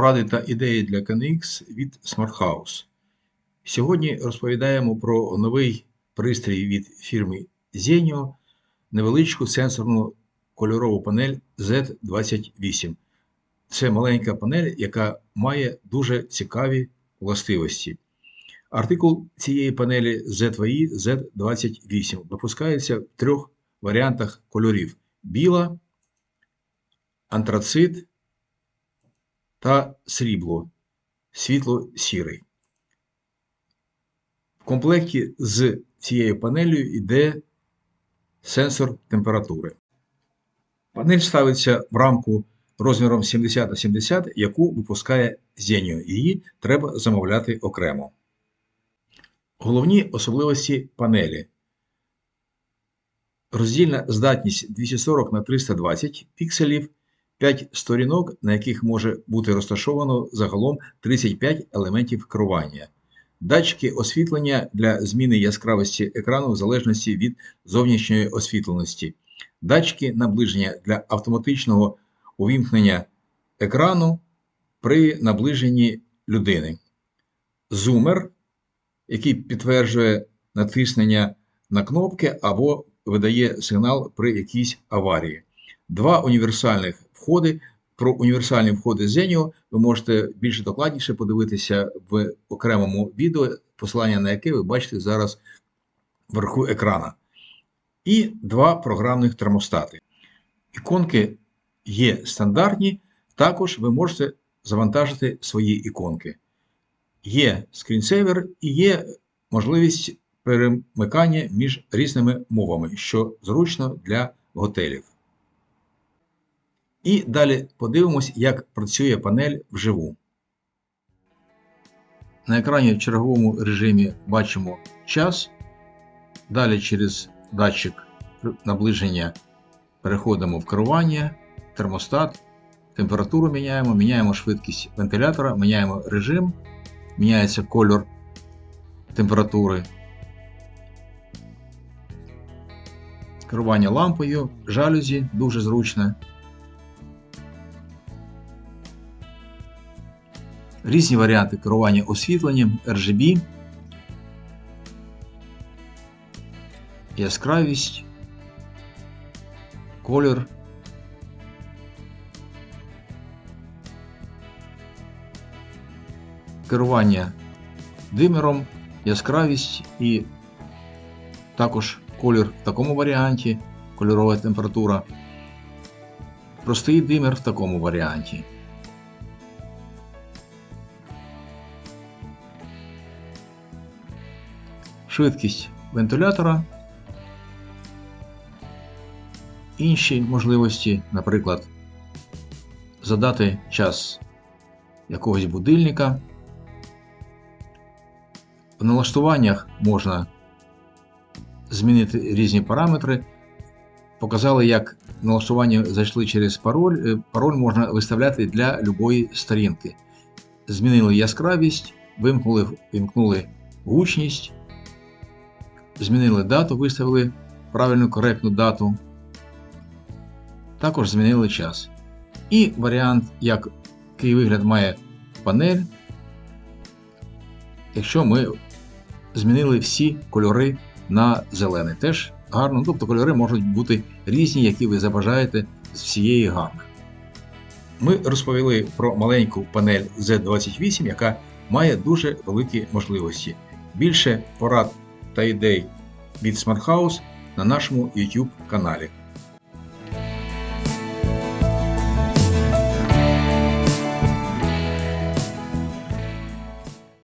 Поради та ідеї для KNX від Smart House. Сьогодні розповідаємо про новий пристрій від фірми Zenio, невеличку сенсорну кольорову панель Z28. Це маленька панель, яка має дуже цікаві властивості. Артикул цієї панелі Z2i Z28 випускається в трьох варіантах кольорів: біла, антрацит та срібло світло-сірий. В комплекті з цією панелью йде сенсор температури. Панель ставиться в рамку розміром 70 на 70, яку випускає Zenio. Її треба замовляти окремо. Головні особливості панелі. Роздільна здатність 240 на 320 пікселів, 5 сторінок, на яких може бути розташовано загалом 35 елементів керування. Датчики освітлення для зміни яскравості екрану в залежності від зовнішньої освітленості. Датчики наближення для автоматичного увімкнення екрану при наближенні людини. Зумер, який підтверджує натиснення на кнопки або видає сигнал при якійсь аварії. Два універсальних входи. Про універсальні входи Zenio ви можете більш докладніше подивитися в окремому відео, посилання на яке ви бачите зараз вверху екрана. І два програмних термостати. Іконки є стандартні, також ви можете завантажити свої іконки. Є скрінсейвер і є можливість перемикання між різними мовами, що зручно для готелів. І далі подивимось, як працює панель вживу. На екрані в черговому режимі бачимо час. Далі через датчик наближення переходимо в керування, термостат, температуру міняємо, міняємо швидкість вентилятора, міняємо режим, міняється кольор температури. Керування лампою, жалюзі дуже зручне. Різні варіанти керування освітленням, RGB, яскравість, колір. Керування димером, яскравість і також колір в такому варіанті, кольорова температура. Простий димер в такому варіанті. Швидкість вентилятора, інші можливості, наприклад, задати час якогось будильника. В налаштуваннях можна змінити різні параметри. Показали, як налаштування зайшли через пароль. Пароль можна виставляти для любої сторінки. Змінили яскравість, вимкнули, вимкнули гучність змінили дату, виставили правильну коректну дату. Також змінили час. І варіант, який вигляд має панель, якщо ми змінили всі кольори на зелений. Теж гарно, тобто кольори можуть бути різні, які ви забажаєте з всієї гами. Ми розповіли про маленьку панель Z28, яка має дуже великі можливості. Більше порад та ідей від Смартхаус на нашому YouTube каналі.